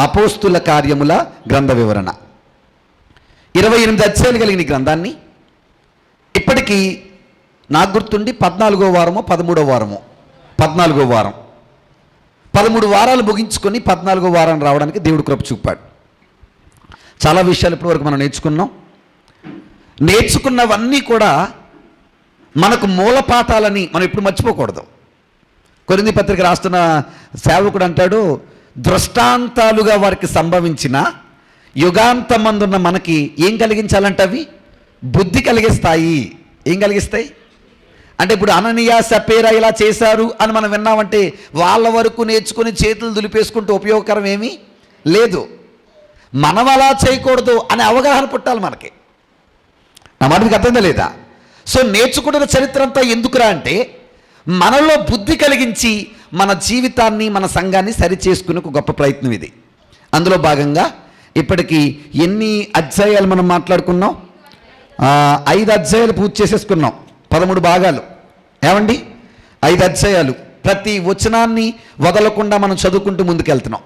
అపోస్తుల కార్యముల గ్రంథ వివరణ. ఇరవై ఎనిమిది అధ్యాయులు కలిగిన ఈ గ్రంథాన్ని ఇప్పటికీ నాకు గుర్తుండి పద్నాలుగో వారమో పదమూడో వారమో పద్నాలుగో వారం. పదమూడు వారాలు ముగించుకొని పద్నాలుగో వారం రావడానికి దేవుడు కృప చూపాడు. చాలా విషయాలు ఇప్పటివరకు మనం నేర్చుకున్నాం. నేర్చుకున్నవన్నీ కూడా మనకు మూల పాఠాలని మనం ఎప్పుడు మర్చిపోకూడదు. కొరింది పత్రిక రాస్తున్న సేవకుడు అంటాడు దృష్టాంతాలుగా వారికి సంభవించిన యుగాంతమందున్న మనకి ఏం కలిగించాలంటే అవి? బుద్ధి కలిగిస్తాయి. ఏం కలిగిస్తాయి? అంటే ఇప్పుడు అననీయ సపేరా ఇలా చేశారు అని మనం విన్నామంటే వాళ్ళ వరకు నేర్చుకుని చేతులు దులిపేసుకుంటూ ఉపయోగకరం ఏమీ? లేదు. మనం అలా చేయకూడదు అనే అవగాహన పుట్టాలి మనకి. నా మాట మీకు లేదా సో నేర్చుకుంటున్న చరిత్ర అంతా ఎందుకురా అంటే మనలో బుద్ధి కలిగించి మన జీవితాన్ని మన సంఘాన్ని సరిచేసుకునే ఒక గొప్ప ప్రయత్నం ఇది. అందులో భాగంగా ఇప్పటికీ ఎన్ని అధ్యాయాలు మనం మాట్లాడుకున్నాం? ఐదు అధ్యాయాలు పూర్తి చేసేసుకున్నాం. పదమూడు భాగాలు. ఏమండి? ఐదు అధ్యాయాలు. ప్రతి వచనాన్ని వదలకుండా మనం చదువుకుంటూ ముందుకెళ్తున్నాం.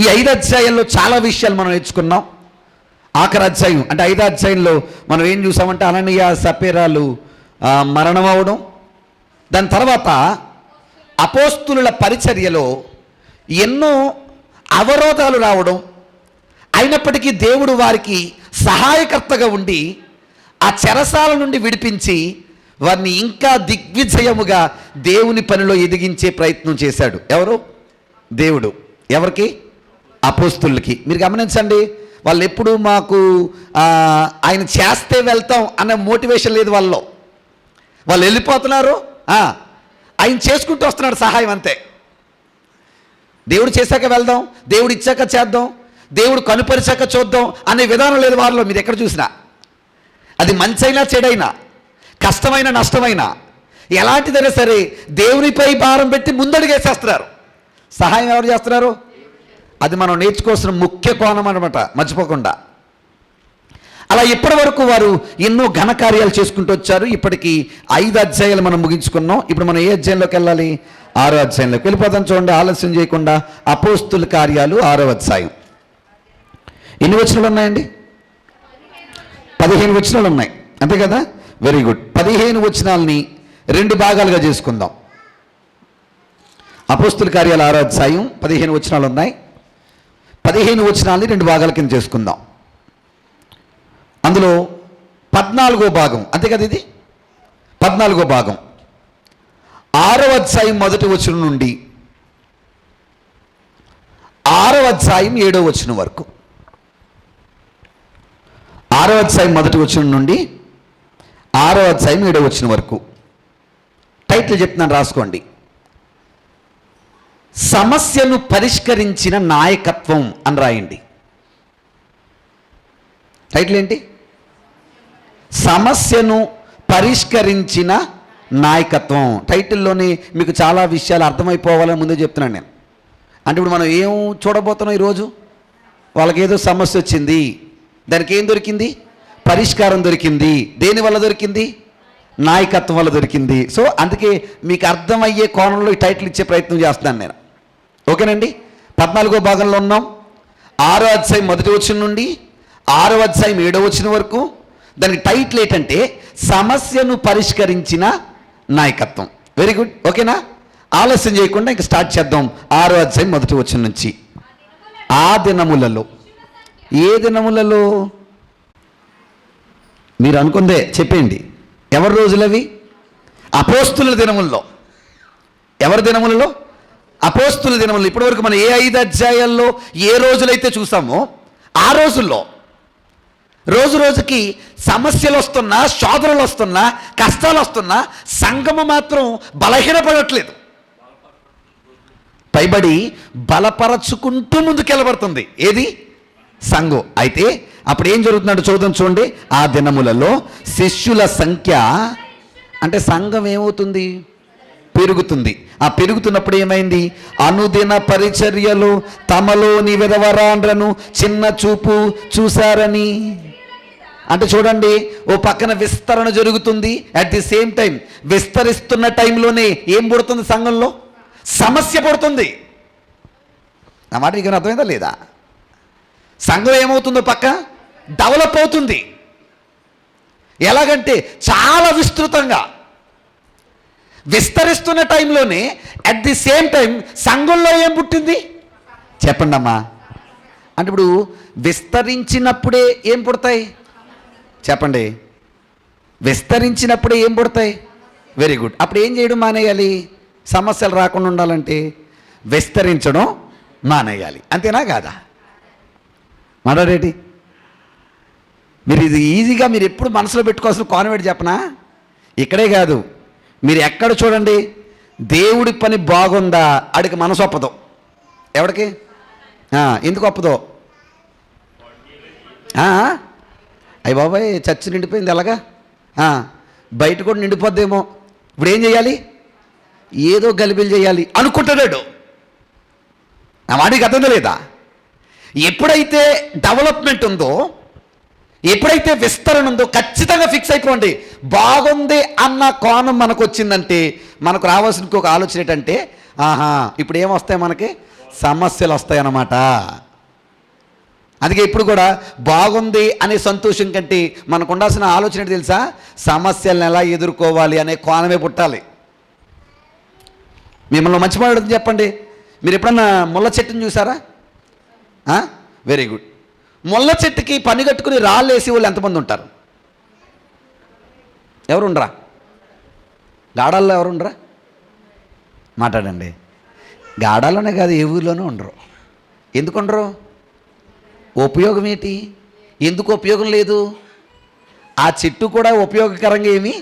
ఈ ఐదు అధ్యాయాల్లో చాలా విషయాలు మనం నేర్చుకున్నాం. ఆఖరి అధ్యాయం అంటే ఐదో అధ్యాయంలో మనం ఏం చూసామంటే అననీయ సపేరాలు మరణం అవడం. దాని తర్వాత అపోస్తుల పరిచర్యలో ఎన్నో అవరోధాలు రావడం అయినప్పటికీ దేవుడు వారికి సహాయకర్తగా ఉండి ఆ చెరసాల నుండి విడిపించి వారిని ఇంకా దిగ్విజయముగా దేవుని పనిలో ఎదిగించే ప్రయత్నం చేశాడు. ఎవరు? దేవుడు. ఎవరికి? అపోస్తులకి. మీరు గమనించండి వాళ్ళు ఎప్పుడు మాకు ఆయన చేస్తే వెళ్తాం అనే మోటివేషన్ లేదు వాళ్ళలో. వాళ్ళు వెళ్ళిపోతున్నారు ఆయన చేసుకుంటూ వస్తున్నాడు సహాయం అంతే. దేవుడు చేశాక వెళ్దాం దేవుడు ఇచ్చాక చేద్దాం దేవుడు కనుపరిచాక చూద్దాం అనే విధానం లేదు వారిలో. మీరు ఎక్కడ చూసినా అది మంచైనా చెడైనా కష్టమైన నష్టమైనా ఎలాంటిదైనా సరే దేవునిపై భారం పెట్టి ముందడుగేసేస్తున్నారు. సహాయం ఎవరు చేస్తున్నారు? అది మనం నేర్చుకోవాల్సిన ముఖ్య కోణం అనమాట మర్చిపోకుండా. అలా ఇప్పటి వరకు వారు ఎన్నో ఘనకార్యాలు చేసుకుంటూ వచ్చారు. ఇప్పటికీ ఐదు అధ్యాయాలు మనం ముగించుకున్నాం. ఇప్పుడు మనం ఏ అధ్యాయంలోకి వెళ్ళాలి? ఆరో అధ్యాయంలోకి వెళ్ళిపోతాం చూడండి ఆలస్యం చేయకుండా అపోస్తుల కార్యాలు ఆరో అధ్యాయం. ఎన్ని వచనాలు ఉన్నాయండి? పదిహేను వచనాలు ఉన్నాయి. అంతే కదా? వెరీ గుడ్ పదిహేను వచనాలని రెండు భాగాలుగా చేసుకుందాం. అపోస్తుల కార్యాలు ఆరో అధ్యాయం పదిహేను వచనాలు ఉన్నాయి. పదిహేను వచనాలని రెండు భాగాల కింద చేసుకుందాం. అందులో పద్నాలుగో భాగం. అంతే కదా ఇది? పద్నాలుగో భాగం. ఆరవ అధ్యాయం మొదటి వచనం నుండి ఆరవ అధ్యాయం ఏడో వచనం వరకు. ఆరవ అధ్యాయం మొదటి వచనం నుండి ఆరో అధ్యాయం ఏడో వచనం వరకు. టైటిల్ చెప్తున్నాను రాసుకోండి. సమస్యను పరిష్కరించిన నాయకత్వం అని రాయండి. టైటిల్ ఏంటి? సమస్యను పరిష్కరించిన నాయకత్వం. టైటిల్లోని మీకు చాలా విషయాలు అర్థమైపోవాలని ముందే చెప్తున్నాను నేను. అంటే ఇప్పుడు మనం ఏం చూడబోతున్నాం ఈరోజు? వాళ్ళకి ఏదో సమస్య వచ్చింది. దానికి ఏం దొరికింది? పరిష్కారం దొరికింది. దేని వల్ల దొరికింది? నాయకత్వం వల్ల దొరికింది. సో అందుకే మీకు అర్థమయ్యే కోణంలో ఈ టైటిల్ ఇచ్చే ప్రయత్నం చేస్తున్నాను నేను. ఓకేనండి? పద్నాలుగో భాగంలో ఉన్నాం. ఆరో అధ్యాయం మొదటి వచ్చిన నుండి ఆరో అధ్యాయం ఏడో వచ్చిన వరకు దానికి టైటిల్ ఏంటంటే సమస్యను పరిష్కరించిన నాయకత్వం. వెరీ గుడ్ ఓకేనా ఆలస్యం చేయకుండా ఇంక స్టార్ట్ చేద్దాం. ఆరో అధ్యాయం మొదటి వచ్చిన నుంచి. ఆ దినములలో. ఏ దినములలో? మీరు అనుకుందే చెప్పేయండి. ఎవరి రోజులవి అపోస్తుల దినముల్లో. ఎవరి దినములలో? అపోస్తుల దినములు ఇప్పటివరకు మనం ఏ ఐదు అధ్యాయాల్లో ఏ రోజులైతే చూసామో ఆ రోజుల్లో రోజు రోజుకి సమస్యలు వస్తున్నా శోధనలు వస్తున్నా కష్టాలు వస్తున్నా సంఘము మాత్రం బలహీనపడట్లేదు. పైబడి బలపరచుకుంటూ ముందుకెళ్ళబడుతుంది. ఏది? సంఘం. అయితే అప్పుడు ఏం జరుగుతున్నాడు చూద్దాం చూడండి. ఆ దినములలో శిష్యుల సంఖ్య అంటే సంఘం ఏమవుతుంది? పెరుగుతుంది. ఆ పెరుగుతున్నప్పుడు ఏమైంది? అనుదిన పరిచర్యలు తమలోని విధవరాండ్రను చిన్న చూపు చూశారని అంటే చూడండి ఓ పక్కన విస్తరణ జరుగుతుంది. అట్ ది సేమ్ టైం విస్తరిస్తున్న టైంలోనే ఏం పుడుతుంది సంఘంలో? సమస్య పుడుతుంది. నా మాట నీకు అర్థమైందా లేదా? సంఘం ఏమవుతుందో పక్క? డెవలప్ అవుతుంది. ఎలాగంటే చాలా విస్తృతంగా. విస్తరిస్తున్న టైంలోనే అట్ ది సేమ్ టైం సంఘంలో ఏం పుట్టింది? చెప్పండి అమ్మా అంటే ఇప్పుడు విస్తరించినప్పుడే ఏం పుడతాయి? చెప్పండి. విస్తరించినప్పుడు ఏం పుడతాయి? వెరీ గుడ్ అప్పుడు ఏం చేయడం మానేయాలి? సమస్యలు రాకుండా ఉండాలంటే విస్తరించడం మానేయాలి. అంతేనా కాదా? మాట్లాడేటి మీరు ఇది ఈజీగా మీరు ఎప్పుడు మనసులో పెట్టుకోవాల్సిన కాన్వెంట్ చెప్పనా? ఇక్కడే కాదు. మీరు ఎక్కడ చూడండి? దేవుడి పని బాగుందా? ఆడికి మనసు ఒప్పదు. ఎవడికి? ఎందుకు ఒప్పదో? అయ్యి బాబాయ్ చర్చి నిండిపోయింది ఎలాగా? బయట కూడా నిండిపోద్దేమో. ఇప్పుడు ఏం చేయాలి? ఏదో గలిబిలు చేయాలి అనుకుంటున్నాడు. నా వాడికి అర్థం లేదా ఎప్పుడైతే డెవలప్మెంట్ ఉందో ఎప్పుడైతే విస్తరణ ఉందో ఖచ్చితంగా ఫిక్స్ అయిపోండి. బాగుంది అన్న కోణం మనకు వచ్చిందంటే మనకు రావాల్సిన ఒక ఆలోచన ఏంటంటే ఆహా ఇప్పుడు ఏమొస్తాయి మనకి? సమస్యలు వస్తాయి అన్నమాట అందుకే ఇప్పుడు కూడా బాగుంది అనే సంతోషం కంటే మనకు ఉండాల్సిన ఆలోచన తెలుసా? సమస్యలను ఎలా ఎదుర్కోవాలి అనే కోణమే పుట్టాలి. మిమ్మల్ని మంచి చెప్పండి. మీరు ఎప్పుడన్నా ముళ్ళ చెట్టుని చూసారా? వెరీ గుడ్ ముళ్ళ చెట్టుకి పని కట్టుకుని రాళ్ళు వేసి వాళ్ళు ఎంతమంది ఉంటారు? ఎవరుండరా? గాడాల్లో ఎవరుండరా? మాట్లాడండి. గాడాల్లోనే కాదు ఏ ఊరిలోనూ ఉండరు. ఎందుకు ఉండరు? ఉపయోగం ఏంటి ఎందుకు ఉపయోగం లేదు? ఆ చెట్టు కూడా ఉపయోగకరంగా ఏమీ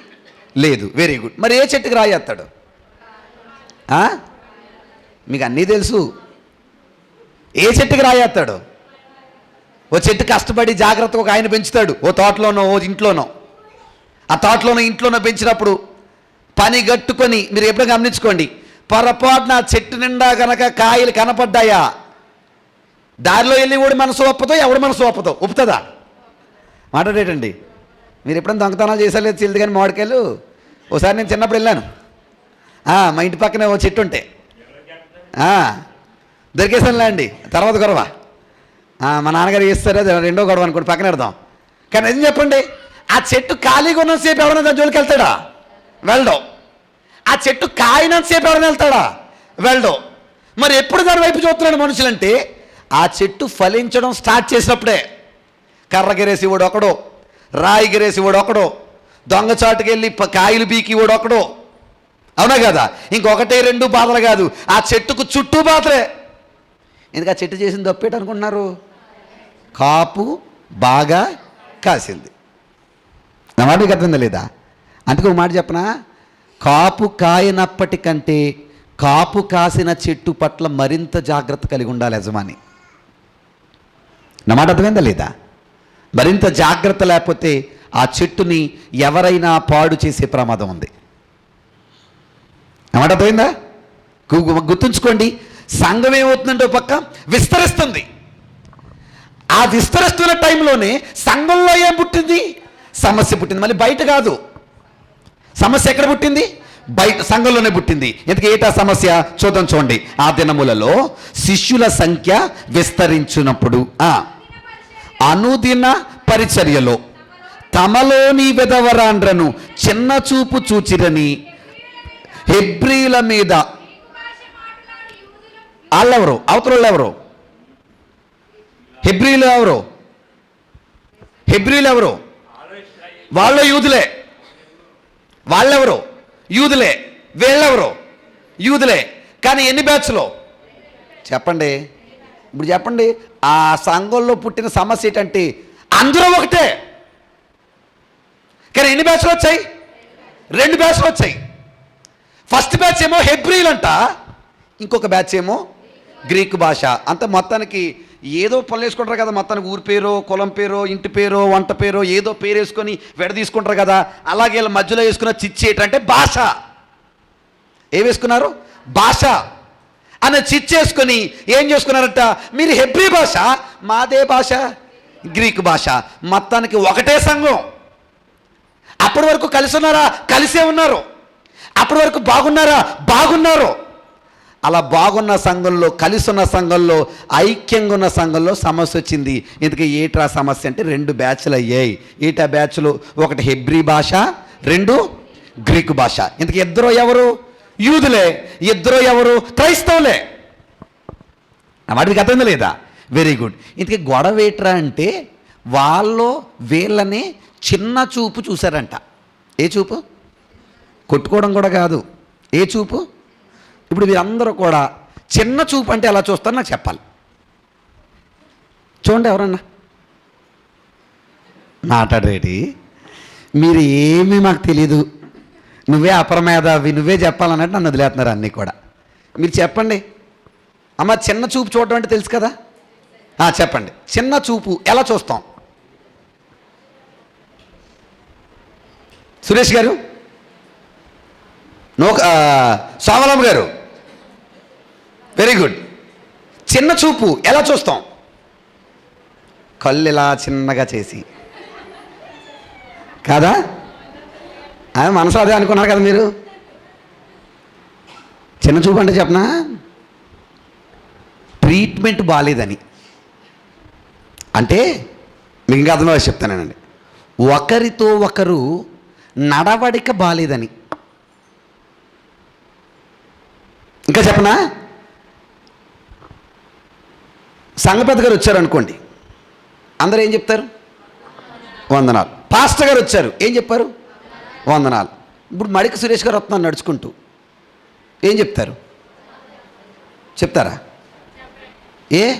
లేదు. వెరీ గుడ్ మరి ఏ చెట్టుకి రాయేస్తాడు మీకు అన్నీ తెలుసు. ఏ చెట్టుకి రాయేస్తాడు ఓ చెట్టు కష్టపడి జాగ్రత్తగా ఒక ఆయన పెంచుతాడు. ఓ తోటలోనో ఓ ఇంట్లోనో. ఆ తోటలోనో ఇంట్లోనో పెంచినప్పుడు పని గట్టుకొని మీరు ఎప్పుడైనా గమనించుకోండి. పొరపాటున చెట్టు నిండా కనుక కాయలు కనపడ్డాయా? దారిలో వెళ్ళి ఓడి మనసు ఒప్పదో ఎవడు మనసు ఒప్పదో. ఒప్పుతుందా? మాట్లాడేటండి మీరు ఎప్పుడైనా దొంగతనాలు చేసాలేదు తెలియదు కానీ మామిడికాయలు? ఒకసారి నేను చిన్నప్పుడు వెళ్ళాను. మా ఇంటి పక్కనే ఓ చెట్టు ఉంటే. దొరికేసానులే అండి తర్వాత గొడవ. మా నాన్నగారు చేస్తారు రెండో గొడవ అనుకోండి పక్కన పెడదాం. కానీ ఏం చెప్పండి ఆ చెట్టు ఖాళీగా ఉన్నంతసేపు ఎవరైనా దాని జోలికి వెళ్తాడా? వెళ్ళడం ఆ చెట్టు కాయినంతసేపు ఎవరైనా వెళ్తాడా? వెళ్ళడం మరి ఎప్పుడు దాని వైపు చూస్తున్నాడు మనుషులంటే ఆ చెట్టు ఫలించడం స్టార్ట్ చేసినప్పుడే కర్ర గిరేసి వాడు ఒకడు రాయి గిరేసి వాడు ఒకడు దొంగచాటుకెళ్ళి కాయలు బీకి వాడు ఒకడు. అవునా కదా? ఇంకొకటే రెండు బాధలు కాదు. ఆ చెట్టుకు చుట్టూ బాధలే. ఎందుకు ఆ చెట్టు చేసింది తప్పేట అనుకుంటున్నారు? కాపు బాగా కాసింది. నా మాట మీకు అర్థం లేదా? అందుకే ఒక మాట చెప్పనా? కాపు కాయనప్పటికంటే కాపు కాసిన చెట్టు పట్ల మరింత జాగ్రత్త కలిగి ఉండాలి యజమాని. నా మాట అర్థమైందా లేదా? మరింత జాగ్రత్త లేకపోతే ఆ చెట్టుని ఎవరైనా పాడు చేసే ప్రమాదం ఉంది. నా మాట అర్థమైందా? గుర్తుంచుకోండి సంఘం ఏమవుతుందంటే ఒక పక్క విస్తరిస్తుంది. ఆ విస్తరిస్తున్న టైంలోనే సంఘంలో ఏం పుట్టింది? సమస్య పుట్టింది. మళ్ళీ బయట కాదు. సమస్య ఎక్కడ పుట్టింది? బయట సంఘంలోనే పుట్టింది. ఎందుకు ఏటా సమస్య? చూద్దాం చూడండి. ఆ దినములలో శిష్యుల సంఖ్య విస్తరించినప్పుడు ఆ అనుదిన పరిచర్యలో తమలోని విధవరాండ్రను చిన్న చూపు చూచిరని హెబ్రీల మీద వాళ్ళెవరు? అవతల ఎవరు? హెబ్రీలు ఎవరు? హెబ్రీలు ఎవరు? వాళ్ళ యూదులే. వాళ్ళెవరు? యూదులే వీళ్ళెవరు? యూదులే. కానీ ఎన్ని బ్యాచ్లో? చెప్పండి. ఇప్పుడు చెప్పండి. ఆ సంఘంలో పుట్టిన సమస్య ఏంటంటే అందరూ ఒకటే. కానీ ఎన్ని బ్యాచ్లు వచ్చాయి? రెండు బ్యాచ్లు వచ్చాయి. ఫస్ట్ బ్యాచ్ ఏమో హెబ్రీల్ అంట ఇంకొక బ్యాచ్ ఏమో గ్రీక్ భాష. అంత మొత్తానికి ఏదో పనులు వేసుకుంటారు కదా మొత్తానికి ఊరి పేరో కులం పేరో ఇంటి పేరో వంట పేరో ఏదో పేరు వేసుకొని వెడ తీసుకుంటారు కదా అలాగే వీళ్ళ మధ్యలో వేసుకున్న చిచ్చి ఏంటంటే భాష. ఏమేసుకున్నారు వేసుకున్నారు? భాష. అన్న చిచ్చేసుకొని ఏం చేసుకున్నారంట? మీరు హెబ్రీ భాష మాదే భాష గ్రీక్ భాష. మొత్తానికి ఒకటే సంఘం. అప్పటి వరకు కలిసి ఉన్నారా? కలిసే ఉన్నారు. అప్పటి వరకు బాగున్నారా? బాగున్నారు. అలా బాగున్న సంఘంలో కలిసి ఉన్న సంఘంలో ఐక్యంగా ఉన్న సంఘంలో సమస్య వచ్చింది. ఇందుకే ఏట్రా సమస్య అంటే రెండు బ్యాచ్లు అయ్యాయి. ఏటా బ్యాచ్లు? ఒకటి హెబ్రీ భాష రెండు గ్రీకు భాష. ఇందుకు ఇద్దరు ఎవరు? యూదులే. ఇద్దరు ఎవరు? క్రైస్తవులే. వాటికి అర్థం లేదా? వెరీ గుడ్ ఇంతకీ గొడవ ఏట్రా అంటే వాళ్ళు వీళ్ళని చిన్న చూపు చూశారంట. ఏ చూపు? కొట్టుకోవడం కూడా కాదు. ఏ చూపు? ఇప్పుడు మీరందరూ కూడా చిన్న చూపు అంటే ఎలా చూస్తారో నాకు చెప్పాలి. చూడండి ఎవరన్నా. మాట్లాడరేటి? మీరు ఏమీ మాకు తెలీదు. నువ్వే అపరమేధావి నువ్వే చెప్పాలన్నట్టు నన్ను వదిలేస్తున్నారు అన్నీ కూడా. మీరు చెప్పండి. అమ్మ చిన్న చూపు చూడటం అంటే తెలుసు కదా? చెప్పండి. చిన్న చూపు ఎలా చూస్తాం? సురేష్ గారు? నో సోమలమ్మ గారు? వెరీ గుడ్ చిన్న చూపు ఎలా చూస్తాం? కళ్ళు ఇలా చిన్నగా చేసి. కాదా? మనసు అదే అనుకున్నారు కదా మీరు? చిన్న చూపు అంటే చెప్పనా? ట్రీట్మెంట్ బాగాలేదని అంటే మీకు ఇంకా అర్థం చెప్తానండి ఒకరితో ఒకరు నడవడిక బాగాలేదని ఇంకా చెప్పనా? సంఘపెద్ద గారు వచ్చారు అనుకోండి. అందరూ ఏం చెప్తారు? వందనాలు. పాస్టర్ గారు వచ్చారు. ఏం చెప్పారు? వందనాలు. ఇప్పుడు మడిక సురేష్ గారు వస్తున్నారు నడుచుకుంటూ. ఏం చెప్తారు? చెప్తారా? ఏ?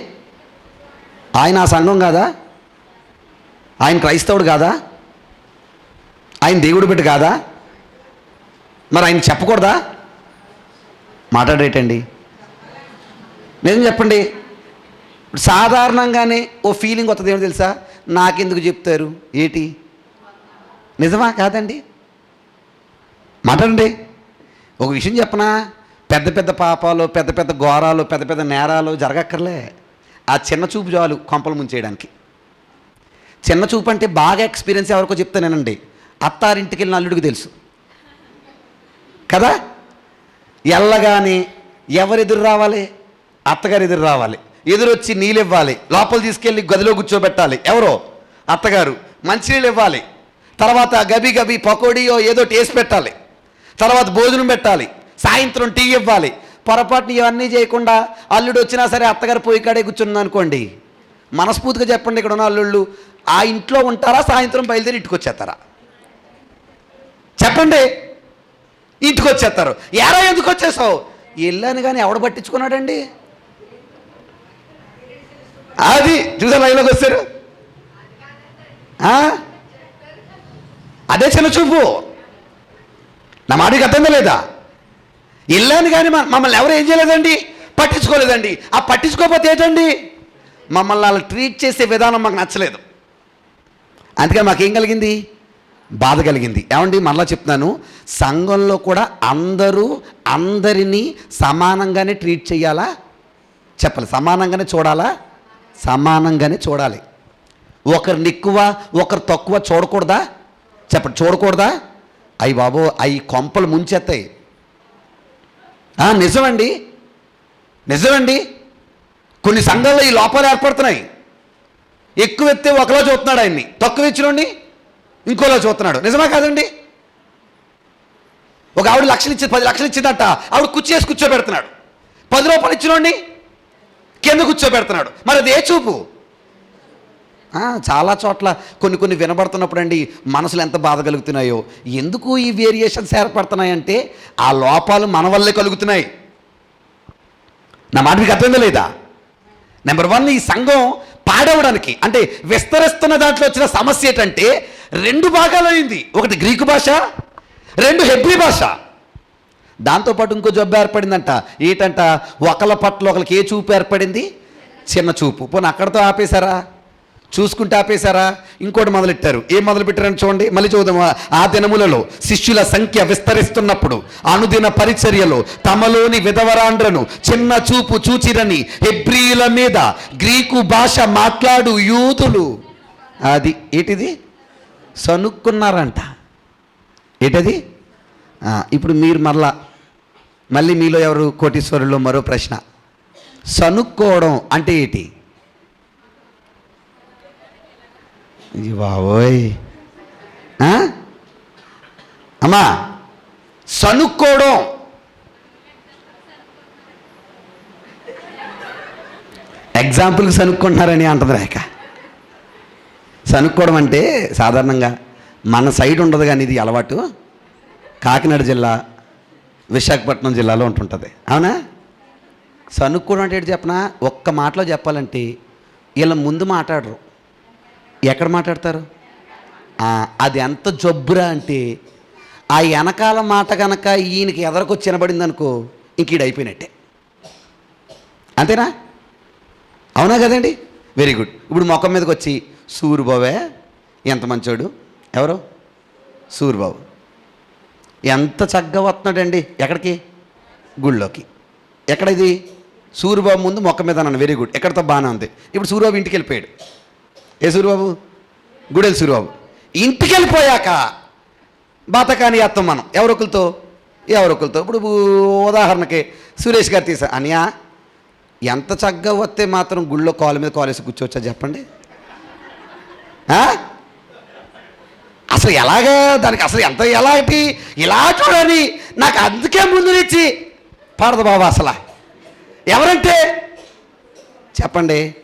ఆయన ఆ సంఘం కాదా? ఆయన క్రైస్తవుడు కాదా? ఆయన దేవుడు బిడ్డ కాదా? మరి ఆయన చెప్పకూడదా? మాట్లాడేటండి. నిజం చెప్పండి. ఇప్పుడు సాధారణంగానే ఓ ఫీలింగ్ వస్తుంది ఏమో తెలుసా? నాకెందుకు చెప్తారు? ఏటి? నిజమా కాదండి? మాట్లాడండి ఒక విషయం చెప్పనా? పెద్ద పెద్ద పాపాలు పెద్ద పెద్ద ఘోరాలు పెద్ద పెద్ద నేరాలు జరగక్కర్లే. ఆ చిన్న చూపు చాలు కొంపలు ముంచేయడానికి. చిన్న చూపు అంటే బాగా ఎక్స్పీరియన్స్ ఎవరికో చెప్తానేనండి అత్తారింటికి వెళ్ళిన అల్లుడికి తెలుసు. కదా? ఎల్లగానే ఎవరు ఎదురు రావాలి? అత్తగారు ఎదురు రావాలి. ఎదురొచ్చి నీళ్ళు ఇవ్వాలి లోపల తీసుకెళ్ళి గదిలో కూర్చోబెట్టాలి. ఎవరో? అత్తగారు. మంచినీళ్ళు ఇవ్వాలి తర్వాత గబి గబి పకోడీయో ఏదో టేస్ట్ పెట్టాలి. తర్వాత భోజనం పెట్టాలి. సాయంత్రం టీ ఇవ్వాలి. పొరపాటుని ఇవన్నీ చేయకుండా అల్లుడు వచ్చినా సరే అత్తగారు పోయి కాడే కూర్చుంది అనుకోండి. మనస్ఫూర్తిగా చెప్పండి ఇక్కడ ఉన్న అల్లుళ్ళు. ఆ ఇంట్లో ఉంటారా? సాయంత్రం బయలుదేరి ఇటుకొచ్చేస్తారా చెప్పండి. ఇంటికి వచ్చేస్తారు. ఎరా ఎందుకు వచ్చేసావు? వెళ్ళాను కానీ ఎవడ పట్టించుకున్నాడండి? అది చూసారు లైన్లోకి వచ్చారు అదే చిన్న చూపు. నా మాటకి అర్థం లేదా ఇల్లాను కానీ మమ్మల్ని ఎవరు ఏం చేయలేదండి? పట్టించుకోలేదండి. ఆ పట్టించుకోకపోతే ఏంటండి? మమ్మల్ని అలా ట్రీట్ చేసే విధానం మాకు నచ్చలేదు. అందుకని మాకేం కలిగింది? బాధ కలిగింది. ఏమండి? మరలా చెప్తున్నాను. సంఘంలో కూడా అందరూ అందరినీ సమానంగానే ట్రీట్ చేయాలా? చెప్పాలి. సమానంగానే చూడాలా? సమానంగానే చూడాలి. ఒకరిని ఎక్కువ ఒకరు తక్కువ చూడకూడదా? చెప్పండి చూడకూడదా? అయ్యి బాబు అవి కొంపలు ముంచేస్తాయి నిజమండి. నిజమండి. కొన్ని సంఘాల్లో ఈ లోపాలు ఏర్పడుతున్నాయి. ఎక్కువ ఎత్తే ఒకలా చూస్తున్నాడు ఆయన్ని. తక్కువ ఇచ్చినండి ఇంకోలా చూస్తున్నాడు. నిజమా కాదండి? ఒక ఆవిడ లక్షలు ఇచ్చి పది లక్షలు ఇచ్చిందట ఆవిడ కుర్చేసి కూర్చోబెడుతున్నాడు. పది రూపాయలు ఇచ్చినోండి కింద కూర్చోబెడుతున్నాడు. మరి అది ఏ చూపు? చాలా చోట్ల కొన్ని కొన్ని వినబడుతున్నప్పుడు అండి మనసులు ఎంత బాధ కలుగుతున్నాయో. ఎందుకు ఈ వేరియేషన్స్ ఏర్పడుతున్నాయంటే ఆ లోపాలు మన వల్లే కలుగుతున్నాయి. నా మాట మీకు అర్థమైందా లేదా? నెంబర్ వన్ ఈ సంఘం పాడవడానికి అంటే విస్తరిస్తున్న దాంట్లో వచ్చిన సమస్య ఏంటంటే రెండు భాగాలైంది. ఒకటి గ్రీకు భాష రెండు హెబ్రీ భాష. దాంతోపాటు ఇంకో జబ్బు ఏర్పడిందంట. ఏంటంట? ఒకళ్ళ పట్ల ఒకరికి ఏ చూపు ఏర్పడింది? చిన్న చూపు. పోనీ అక్కడతో ఆపేశారా? చూసుకుంటే ఆపేశారా? ఇంకోటి మొదలెట్టారు. ఏం మొదలు పెట్టారని చూడండి. మళ్ళీ చూద్దాం ఆ దినములలో శిష్యుల సంఖ్య విస్తరిస్తున్నప్పుడు అనుదిన పరిచర్యలో తమలోని విధవరాండ్రను చిన్న చూపు చూచిరని హెబ్రియుల మీద గ్రీకు భాష మాట్లాడు యూదులు. అది ఏటిది? సనుక్కున్నారంట ఏటది? ఇప్పుడు మీరు మళ్ళా మళ్ళీ మీలో ఎవరు కోటీశ్వరుల్లో మరో ప్రశ్న? సనుక్కోవడం అంటే ఏంటి? బాబోయ్. అమ్మా సనుక్కోవడం. ఎగ్జాంపుల్కి సనుక్కుంటున్నారని అంటది రేఖ సనుక్కోవడం అంటే సాధారణంగా మన సైడ్ ఉండదు కానీ ఇది అలవాటు. కాకినాడ జిల్లా విశాఖపట్నం జిల్లాలో ఉంటుంటుంది. అవునా? సనుక్కోవడం అంటే చెప్పనా? ఒక్క మాటలో చెప్పాలంటే వీళ్ళ ముందు మాట్లాడరు. ఎక్కడ మాట్లాడతారు? అది ఎంత జబ్బురా అంటే ఆ వెనకాల మాట కనుక ఈయనకి ఎదరకొచ్చి వినబడింది అనుకో ఇంకీడు అయిపోయినట్టే. అంతేనా? అవునా కదండి? Very good. ఇప్పుడు మొఖం మీదకి వచ్చి సూరిబాబే ఎంత మంచోడు? ఎవరు? సూరిబాబు ఎంత చక్కగా వస్తున్నాడండి? ఎక్కడికి? గుళ్ళోకి. ఎక్కడ ఇది సూరిబాబు ముందు మొక్క మీద అన్నాను. వెరీ గుడ్ ఎక్కడితో బాగానే ఉంది. ఇప్పుడు సూర్యబాబు ఇంటికి వెళ్ళిపోయాడు. ఏ సూర్యబాబు? గుడెల్ సూర్యబాబు. ఇంటికి వెళ్ళిపోయాక బాతకాని అత్తం మనం. ఎవరొకరితో? ఎవరొకరితో? ఇప్పుడు ఉదాహరణకి సురేష్ గారు తీసా. అనియా ఎంత చక్కగా వస్తే మాత్రం గుళ్ళో కాలు మీద కాలేసి కూర్చోవచ్చా చెప్పండి? అసలు ఎలాగా? దానికి అసలు ఎంత ఎలాంటి? ఇలా చూడని నాకు అందుకే ముందు నుంచి పాడదు బాబా అసలు. ఎవరంటే? చెప్పండి.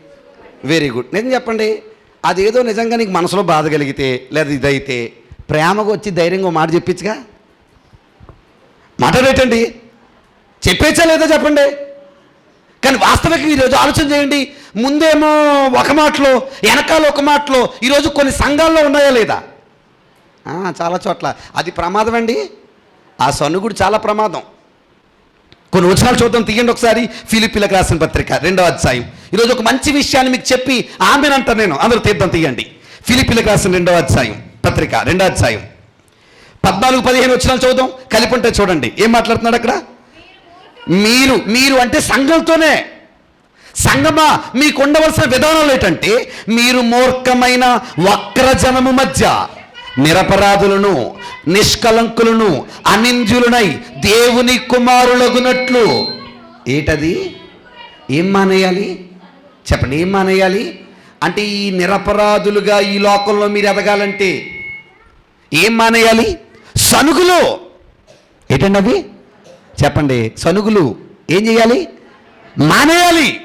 వెరీ గుడ్ నిజం చెప్పండి. అదేదో నిజంగా నీకు మనసులో బాధ కలిగితే లేదా ఇదైతే ప్రేమకు వచ్చి ధైర్యంగా మాట చెప్పించుగా? మాట్లాడేటండి చెప్పేచ్చా లేదా చెప్పండి? కానీ వాస్తవికంగా ఈరోజు ఆలోచన చేయండి. ముందేమో ఒక మాటలో వెనకాల ఒక మాటలో ఈరోజు కొన్ని సంఘాల్లో ఉన్నాయా లేదా? చాలా చోట్ల. అది ప్రమాదం అండి ఆ సనుగుడు చాలా ప్రమాదం. కొన్ని వచనాలు చూద్దాం తీయండి ఒకసారి. ఫిలిపిలకు రాసిన పత్రిక రెండో అధ్యాయం. ఈరోజు ఒక మంచి విషయాన్ని మీకు చెప్పి ఆమెనంటాను నేను. అందరూ తీద్దాం తీయండి. ఫిలిపిలకు రాసిన రెండో అధ్యాయం పత్రిక రెండో అధ్యాయం. పద్నాలుగు పదిహేను వచనాలు చూద్దాం కలిపి ఉంటే చూడండి. ఏం మాట్లాడుతున్నాడు అక్కడ? మీరు మీరు అంటే సంఘంతోనే. సంగమా మీకు ఉండవలసిన విధానాలు ఏంటంటే మీరు మూర్ఖమైన వక్రజనము మధ్య నిరపరాధులను నిష్కలంకులను అనింజులనై దేవుని కుమారులగునట్లు. ఏటది? ఏం మానేయాలి? చెప్పండి ఏం మానేయాలి? అంటే ఈ నిరపరాధులుగా ఈ లోకంలో మీరు ఎదగాలంటే ఏం మానేయాలి? సనుగులు. ఏంటండి అవి చెప్పండి సనుగులు ఏం చేయాలి? మానేయాలి.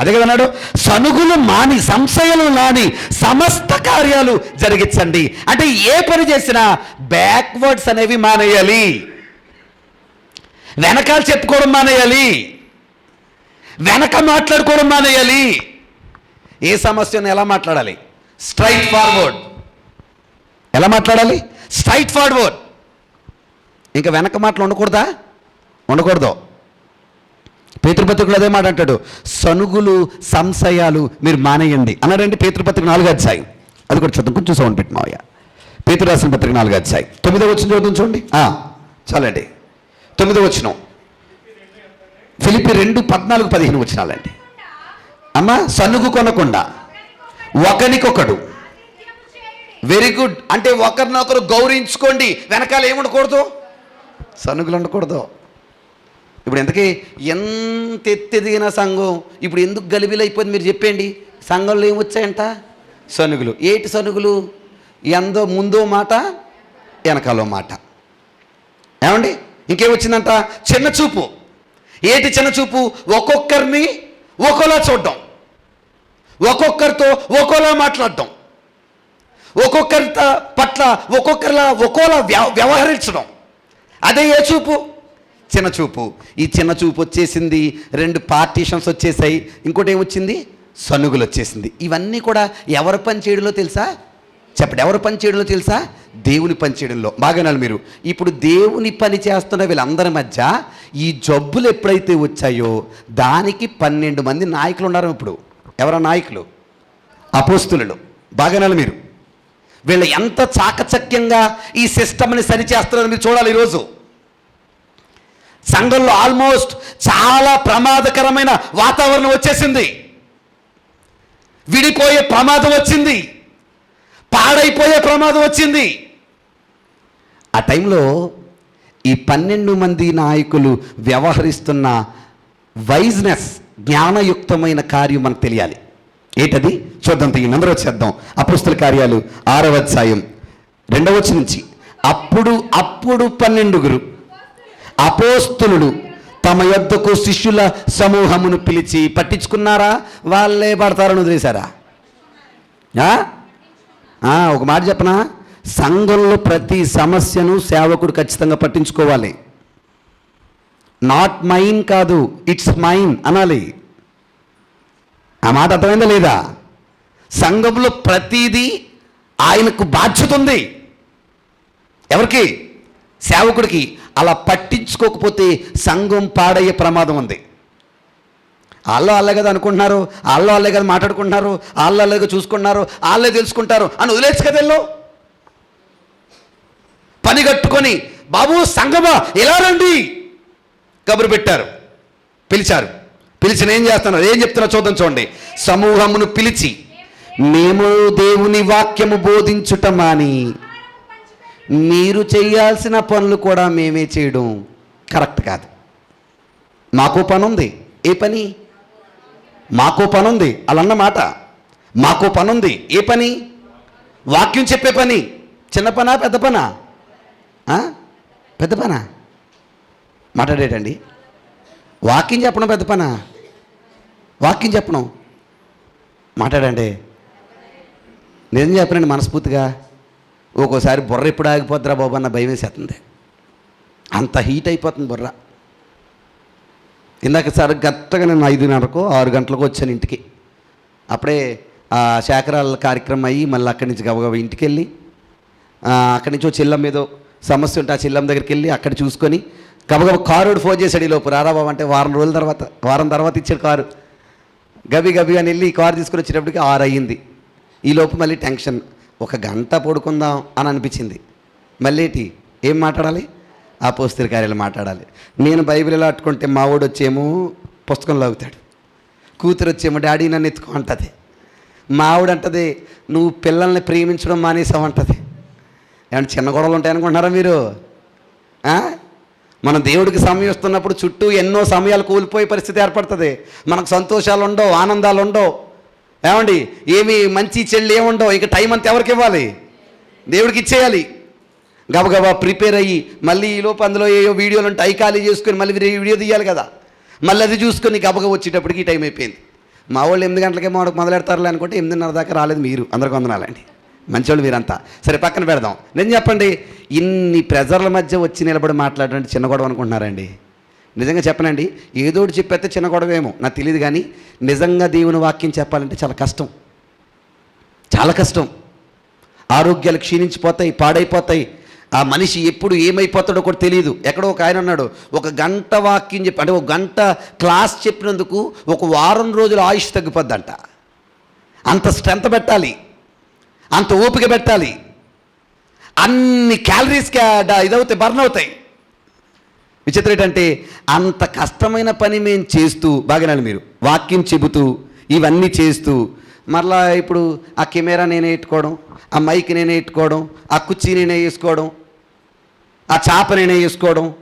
అదే కదా అన్నాడు సనుగులు మాని సంశయాలు మాని సమస్త కార్యాలు జరిగించండి. అంటే ఏ పని చేసినా బ్యాక్వర్డ్స్ అనేవి మానేయాలి. వెనకాల చెప్పుకోవడం మానేయాలి. వెనక మాట్లాడుకోవడం మానేయాలి. ఏ సమస్యను ఎలా మాట్లాడాలి? స్ట్రైట్ ఫార్వర్డ్ ఎలా మాట్లాడాలి? స్ట్రైట్ ఫార్వర్డ్ ఇంకా వెనక మాటలు ఉండకూడదా? ఉండకూడదు. పేతృపత్రికలు అదే మాట అంటాడు సనుగులు సంశయాలు మీరు మానేయండి. అన్నారండి పేతృపత్రిక నాలుగు అధ్యాయం. అది కూడా చూద్దాం కొంచెం సౌండ్ పెట్టి మావయ్య. పేతృ రాసిన పత్రిక నాలుగు అధ్యాయం. తొమ్మిదో వచ్చిన చూద్దాం చూడండి. చాలండి. తొమ్మిదో వచ్చిన ఫిలిపి రెండు పద్నాలుగు పదిహేను వచ్చినాలండి అమ్మ సనుగు కొనకుండా ఒకరికొకడు వెరీ గుడ్. అంటే ఒకరినొకరు గౌరవించుకోండి. వెనకాల ఏముండకూడదు? సనుగులు ఉండకూడదు. ఇప్పుడు ఎంతకీ? ఎంత ఎత్తెదిగిన సంఘం? ఇప్పుడు ఎందుకు గలిబిలైపోయింది మీరు చెప్పండి సంఘంలో ఏమొచ్చాయంట? సనుగులు. ఏటి సనుగులు? ఎందో ముందో మాట వెనకాలో మాట. ఏమండి? ఇంకేమొచ్చిందంట? చిన్న చూపు. ఏటి చిన్న చూపు? ఒక్కొక్కరిని ఒక్కోలా చూడడం. ఒక్కొక్కరితో ఒక్కోలా మాట్లాడడం. ఒక్కొక్కరి పట్ల ఒక్కొక్కరిలా ఒక్కోలా వ్యవ- వ్యవహరించడం. అదే ఏ చూపు? చిన్న చూపు. ఈ చిన్న చూపు వచ్చేసింది రెండు పార్టీషన్స్ వచ్చేసాయి. ఇంకోటి ఏమొచ్చింది? సనుగులు వచ్చేసింది. ఇవన్నీ కూడా ఎవరు పని చేయడంలో తెలుసా? చెప్పండి ఎవరు పని చేయడంలో తెలుసా? దేవుని పని చేయడంలో బాగానాలు మీరు. ఇప్పుడు దేవుని పని చేస్తున్న వీళ్ళందరి మధ్య ఈ జబ్బులు ఎప్పుడైతే వచ్చాయో దానికి పన్నెండు మంది నాయకులు ఉన్నారు ఇప్పుడు. ఎవరో నాయకులు? అపోస్తులలో బాగానాలు మీరు. వీళ్ళు ఎంత చాకచక్యంగా ఈ సిస్టమ్ని సరిచేస్తున్నారో మీరు చూడాలి ఈరోజు. సంఘంలో ఆల్మోస్ట్ చాలా ప్రమాదకరమైన వాతావరణం వచ్చేసింది. విడిపోయే ప్రమాదం వచ్చింది. పాడైపోయే ప్రమాదం వచ్చింది. ఆ టైంలో ఈ పన్నెండు మంది నాయకులు వ్యవహరిస్తున్న వైజ్నెస్ జ్ఞానయుక్తమైన కార్యం మనకు తెలియాలి. ఏంటది? చూద్దాం తీయండి అందరూ వచ్చేద్దాం. అపుస్తుల కార్యాలు ఆరవ అధ్యాయం రెండవ వచ్చి నుంచి. అప్పుడు అప్పుడు పన్నెండుగురు అపోస్తులుడు తమ యొద్దకు శిష్యుల సమూహమును పిలిచి పట్టించుకున్నారా? వాళ్ళే పడతారని వదిలేశారా? ఒక మాట చెప్పనా? సంఘంలో ప్రతి సమస్యను సేవకుడు ఖచ్చితంగా పట్టించుకోవాలి. నాట్ మైన్ కాదు ఇట్స్ మైన్ అనాలి. ఆ మాట అర్థమైందా లేదా? సంఘంలో ప్రతిదీ ఆయనకు బాధ్యత ఉంది. ఎవరికి? సేవకుడికి. అలా పట్టించుకోకపోతే సంఘం పాడయ్యే ప్రమాదం ఉంది. వాళ్ళు వాళ్ళే కదా అనుకుంటున్నారు వాళ్ళు వాళ్ళే కదా మాట్లాడుకుంటున్నారు వాళ్ళు వాళ్ళే చూసుకుంటున్నారు వాళ్ళే తెలుసుకుంటారు అని వదిలేచ్చు కదా వెళ్ళు పని కట్టుకొని బాబు సంగమా ఎలా రండి? కబురు పెట్టారు పిలిచారు. పిలిచిన ఏం చేస్తున్నారు? ఏం చెప్తున్నా చూద్దాం చూడండి. సమూహమును పిలిచి మేము దేవుని వాక్యము బోధించుట మాని మీరు చేయాల్సిన పనులు కూడా మేమే చేయడం కరెక్ట్ కాదు. మాకు పని ఉంది ఏ పని? మాకు పని ఉంది అలా అన్నమాట మాకు పని ఉంది ఏ పని? వాక్యం చెప్పే పని. చిన్న పనా పెద్ద పనా? పెద్ద పనా? మాట్లాడేటండి. వాక్యం చెప్పడం పెద్ద పనా? వాక్యం చెప్పడం. మాట్లాడండి. నిజం చెప్పనండి మనస్ఫూర్తిగా. ఒక్కోసారి బుర్ర ఎప్పుడు ఆగిపోద్దిరా బాబు అన్న భయం వేసేస్తుంది. అంత హీట్ అయిపోతుంది బుర్ర. ఇందాక సార్ గట్టగా నేను ఐదున్నరకు ఆరు గంటలకు వచ్చాను ఇంటికి. అప్పుడే ఆ శాఖరాల కార్యక్రమం అయ్యి మళ్ళీ అక్కడి నుంచి గబగబ ఇంటికి వెళ్ళి అక్కడి నుంచి చిల్లం చెల్లం ఏదో సమస్య ఉంటే ఆ చెల్లం దగ్గరికి వెళ్ళి అక్కడ చూసుకొని గబగబ కారుడు ఫోన్ చేశాడు ఈ లోపు రారా బాబు అంటే వారం రోజుల తర్వాత వారం తర్వాత ఇచ్చాడు కారు. గబి గబి అని వెళ్ళి ఈ కారు తీసుకొని వచ్చేటప్పటికి ఆరు అయ్యింది. ఈ లోపు మళ్ళీ టెన్షన్. ఒక గంట పడుకుందాం అని అనిపించింది. మళ్ళీటి ఏం మాట్లాడాలి? ఆ పోస్తరి కార్యాలు మాట్లాడాలి. నేను బైబిల్ ఎలా అట్టుకుంటే మా వాడు వచ్చేమో పుస్తకం లాగుతాడు. కూతురు వచ్చేమో డాడీ నన్ను ఎత్తుకో అంటది. మా ఆవిడ అంటది నువ్వు పిల్లల్ని ప్రేమించడం మానేసావు అంటది. ఏమంటే చిన్న గొడవలు ఉంటాయనుకుంటున్నారా మీరు? మన మనం దేవుడికి సమయం ఇస్తున్నప్పుడు చుట్టూ ఎన్నో సమయాలు కూలిపోయే పరిస్థితి ఏర్పడుతుంది. మనకు సంతోషాలు ఉండవు ఆనందాలు ఉండవు. ఏమండి? ఏమి మంచి చెల్లి ఏముండవు. ఇక టైం అంతా ఎవరికి ఇవ్వాలి? దేవుడికి ఇచ్చేయాలి. గబగబా ప్రిపేర్ అయ్యి మళ్ళీ ఈ లోపు అందులో ఏయో వీడియోలు ఉంటే ఖాళీ చేసుకొని మళ్ళీ వీడియో- వీడియో తీయాలి కదా. మళ్ళీ అది చూసుకొని గబగబ వచ్చేటప్పటికి ఈ టైం అయిపోయింది. మా వాళ్ళు ఎనిమిది గంటలకే మొదలు మొదలెడతారులే అనుకుంటే ఎనిమిదిన్నర దాకా రాలేదు మీరు. అందరికి వందనాలండి. మంచోళ్ళు మీరంతా. సరే పక్కన పెడదాం. నేను చెప్పండి ఇన్ని ప్రెజర్ల మధ్య వచ్చి నిలబడి మాట్లాడడం చిన్న గొడవ అనుకుంటున్నారండి. నిజంగా చెప్పనండి ఏదో ఒకటి చెప్పేస్తే చిన్న గొడవేమో. నాకు తెలియదు కానీ నిజంగా దేవుని వాక్యం చెప్పాలంటే చాలా కష్టం. చాలా కష్టం. ఆరోగ్యాలు క్షీణించిపోతాయి పాడైపోతాయి. ఆ మనిషి ఎప్పుడు ఏమైపోతాడో కూడా తెలియదు ఎక్కడో ఒక ఆయన అన్నాడు ఒక గంట వాక్యం చెప్పి అంటే ఒక గంట క్లాస్ చెప్పినందుకు ఒక వారం రోజులు ఆయుష్ తగ్గిపోద్దంట. అంత స్ట్రెంత్ పెట్టాలి. అంత ఓపిక పెట్టాలి. అన్ని క్యాలరీస్ ఇదవుతాయి బర్న్ అవుతాయి. విచిత్రం ఏంటంటే అంత కష్టమైన పని మేము చేస్తూ బాగానే మీరు వాక్యం చెబుతూ ఇవన్నీ చేస్తూ మరలా ఇప్పుడు ఆ కెమెరా నేనే ఎట్టుకోవడం ఆ మైక్ నేనే ఎట్టుకోవడం ఆ కుర్చీ నేనే వేసుకోవడం ఆ చాప నేనే వేసుకోవడం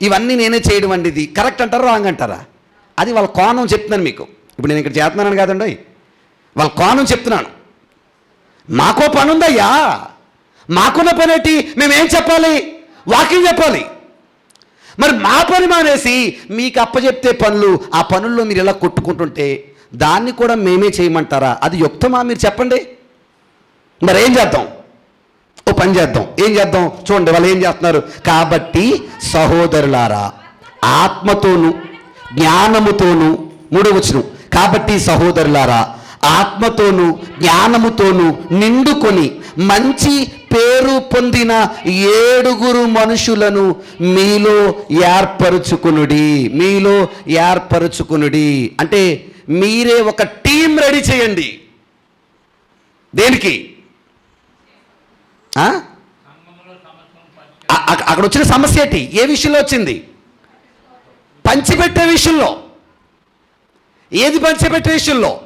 ఇవన్నీ నేనే చేయడం అండి ఇది కరెక్ట్ అంటారా రాంగ్ అంటారా? అది వాళ్ళ కోణం చెప్తున్నాను మీకు. ఇప్పుడు నేను ఇక్కడ చేస్తున్నాను కాదండి. వాళ్ళ కోణం చెప్తున్నాను. మాకో పని ఉందయ్యా మాకున్న పని ఏంటి? మేమేం చెప్పాలి? వాకింగ్ చెప్పాలి. మరి మా పని మానేసి మీకు అప్పచెప్తే పనులు ఆ పనుల్లో మీరు ఎలా కొట్టుకుంటుంటే దాన్ని కూడా మేమే చేయమంటారా? అది యుక్తమా మీరు చెప్పండి. మరి ఏం చేద్దాం? ఓ పని చేద్దాం. ఏం చేద్దాం? చూడండి వాళ్ళు ఏం చేస్తున్నారు. కాబట్టి సహోదరులారా ఆత్మతోను జ్ఞానముతోను మూడవచ్చును కాబట్టి సహోదరులారా ఆత్మతోను జ్ఞానముతోను నిండుకొని మంచి పేరు పొందిన ఏడుగురు మనుషులను మీలో ఏర్పరుచుకునుడి మీలో ఏర్పరుచుకునుడి. అంటే మీరే ఒక టీం రెడీ చేయండి. దేనికి? అక్కడ వచ్చిన సమస్య ఏంటి? ఏ విషయంలో వచ్చింది? పంచిపెట్టే విషయంలో. ఏది పంచిపెట్టే విషయంలో?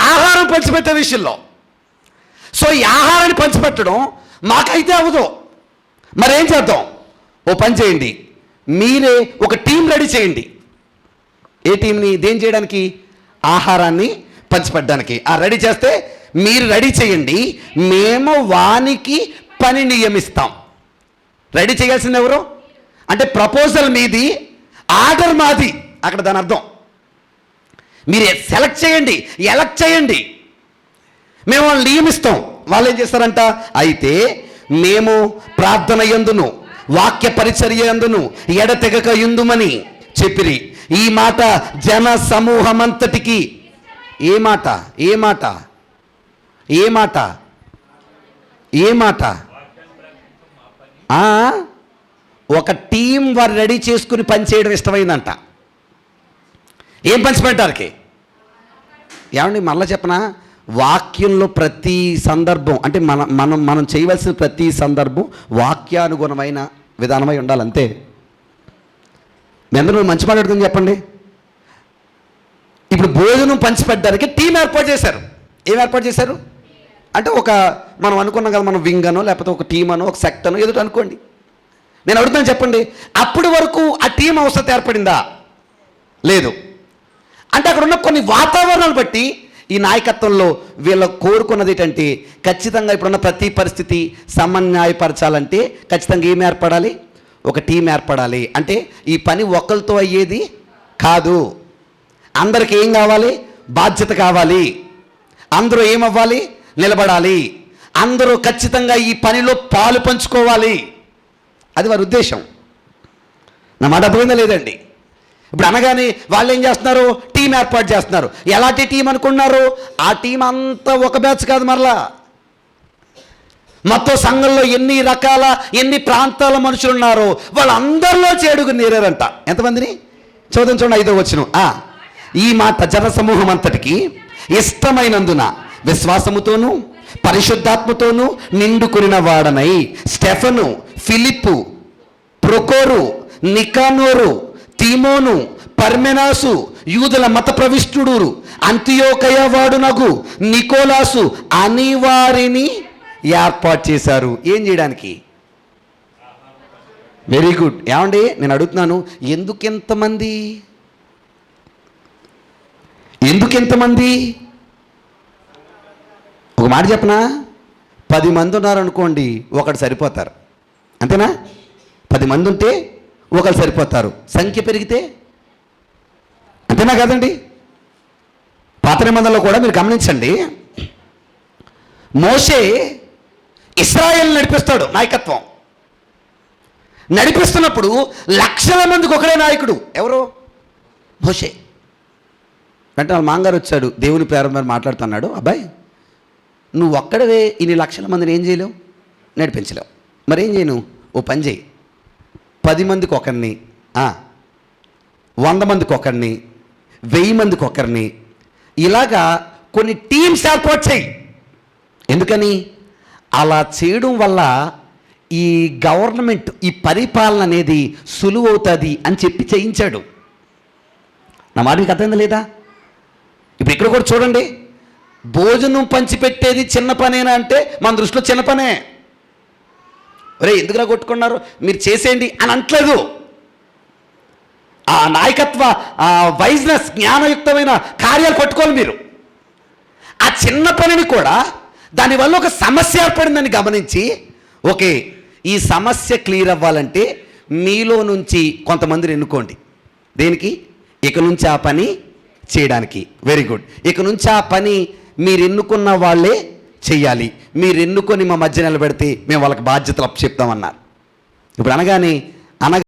ఆహారం పంచిపెట్టే విషయంలో. సో ఈ ఆహారాన్ని పంచిపెట్టడం మాకైతే అవ్వదు. మరేం చేద్దాం? ఓ పని చేయండి. మీరే ఒక టీం రెడీ చేయండి. ఏ టీంని దేం చేయడానికి? ఆహారాన్ని పంచిపెట్టడానికి. ఆ రెడీ చేస్తే మీరు రెడీ చేయండి. మేము వానికి పని నియమిస్తాం. రెడీ చేయాల్సింది ఎవరు? అంటే ప్రపోజల్ మీది ఆర్డర్ మాది. అక్కడ దాని అర్థం. మీరు సెలెక్ట్ చేయండి ఎలక్ట్ చేయండి. మేము వాళ్ళని నియమిస్తాం. వాళ్ళు ఏం చేస్తారంట? అయితే మేము ప్రార్థన ఎందును వాక్య పరిచర్య ఎందును ఎడతెగక ఎందుమని చెప్పిరి. ఈ మాట జన సమూహమంతటికి ఏ మాట? ఏ మాట? ఏ మాట? ఏ మాట? ఒక టీం వారు రెడీ చేసుకుని పనిచేయడం ఇష్టమైందంట. ఏం పంచిపెట్టారికి ఏమండి మళ్ళీ చెప్పనా? వాక్యంలో ప్రతి సందర్భం అంటే మన మనం మనం చేయవలసిన ప్రతి సందర్భం వాక్యానుగుణమైన విధానమై ఉండాలి అంతే మీ అందరూ మంచి మాట్లాడుతుంది చెప్పండి. ఇప్పుడు భోజనం పంచిపెట్టడానికి టీం ఏర్పాటు చేశారు. ఏం ఏర్పాటు చేశారు? అంటే ఒక మనం అనుకున్నాం కదా మనం వింగ్ అనో లేకపోతే ఒక టీం అనో ఒక సెక్ట్ అనో ఏదో అనుకోండి. నేను అడుగుతాను చెప్పండి అప్పటి వరకు ఆ టీం అవసరం ఏర్పడిందా? లేదు. అంటే అక్కడ ఉన్న కొన్ని వాతావరణాలు బట్టి ఈ నాయకత్వంలో వీళ్ళ కోరుకున్నది ఏంటంటే ఖచ్చితంగా ఇప్పుడున్న ప్రతి పరిస్థితి సమన్యాయపరచాలంటే ఖచ్చితంగా ఏం ఏర్పడాలి? ఒక టీం ఏర్పడాలి. అంటే ఈ పని ఒకరితో అయ్యేది కాదు. అందరికి ఏం కావాలి? బాధ్యత కావాలి. అందరూ ఏమవ్వాలి? నిలబడాలి. అందరూ ఖచ్చితంగా ఈ పనిలో పాలు పంచుకోవాలి. అది వారి ఉద్దేశం. నా మాట అర్థమైందా లేదండి? ఇప్పుడు అనగానే వాళ్ళు ఏం చేస్తున్నారు? టీం ఏర్పాటు చేస్తున్నారు. ఎలాంటి టీం అనుకున్నారు? ఆ టీం అంతా ఒక బ్యాచ్ కాదు మరలా. మొత్తం సంఘంలో ఎన్ని రకాల ఎన్ని ప్రాంతాల మనుషులు ఉన్నారో వాళ్ళందరిలో చేడుగు నేరారంట. ఎంతమందిని? చూద్దాం చూడండి ఐదో వచ్చిన. ఈ మాట జన సమూహం అంతటికి ఇష్టమైనందున విశ్వాసముతోనూ పరిశుద్ధాత్మతోనూ నిండుకునిన వాడనై స్టెఫను ఫిలిప్పు ప్రొకోరు నికానోరు తీమోను పర్మెనాసు యూదుల మత ప్రవిష్టుడు అంత్యోకయ వాడునగు నికోలాసు అని వారిని ఏర్పాటు చేశారు. ఏం చేయడానికి? వెరీ గుడ్ ఏమండి? నేను అడుగుతున్నాను ఎందుకు ఎంతమంది ఎందుకు ఎంతమంది ఒక మాట చెప్పనా? పది మంది ఉన్నారనుకోండి ఒకడు సరిపోతారు. అంతేనా? పది మంది ఉంటే ఒకరు సరిపోతారు. సంఖ్య పెరిగితే అంతేనా కదండి? పాత నిబంధనలో కూడా మీరు గమనించండి. మోషే ఇస్రాయల్ నడిపిస్తాడు నాయకత్వం. నడిపిస్తున్నప్పుడు లక్షల మందికి ఒకడే నాయకుడు. ఎవరు? మోషే. వెంటనే వాళ్ళ మాంగారు వచ్చాడు. దేవుని ప్రారంభ మాట్లాడుతున్నాడు. అబ్బాయి నువ్వు ఒక్కడవే ఇన్ని లక్షల మందిని ఏం చేయలేవు? నడిపించలేవు. మరేం చేయను? ఓ పని చేయి. పది మందికి ఒకరిని వంద మందికి ఒకరిని వెయ్యి మందికి ఒకరిని ఇలాగా కొన్ని టీమ్స్ ఏర్పాటు చేయి. ఎందుకని? అలా చేయడం వల్ల ఈ గవర్నమెంట్ ఈ పరిపాలన అనేది సులువు అవుతుంది అని చెప్పి చేయించాడు. నా మాట మీకు అర్థమైంది లేదా? ఇప్పుడు ఇక్కడ కూడా చూడండి. భోజనం పంచిపెట్టేది చిన్న పనేనా అంటే మన దృష్టిలో చిన్న పనే. రే ఎందుకురా కొట్టుకున్నారు? మీరు చేసేయండి అని అంటలేదు. ఆ నాయకత్వ ఆ వైజ్నెస్ జ్ఞానయుక్తమైన కార్యాలు పట్టుకోవాలి మీరు. ఆ చిన్న పనిని కూడా దానివల్ల ఒక సమస్య ఏర్పడిందని గమనించి ఓకే ఈ సమస్య క్లియర్ అవ్వాలంటే మీలో నుంచి కొంతమందిని ఎన్నుకోండి. దేనికి? ఇక నుంచి ఆ పని చేయడానికి. Very good. ఇక నుంచి ఆ పని మీరు ఎన్నుకున్న వాళ్ళే చెయ్యాలి మీరు ఎన్నుకొని మా మధ్య నిలబెడితే మేము వాళ్ళకి బాధ్యతలు అప్పచెప్తామన్నారు ఇప్పుడు అనగానే అనగా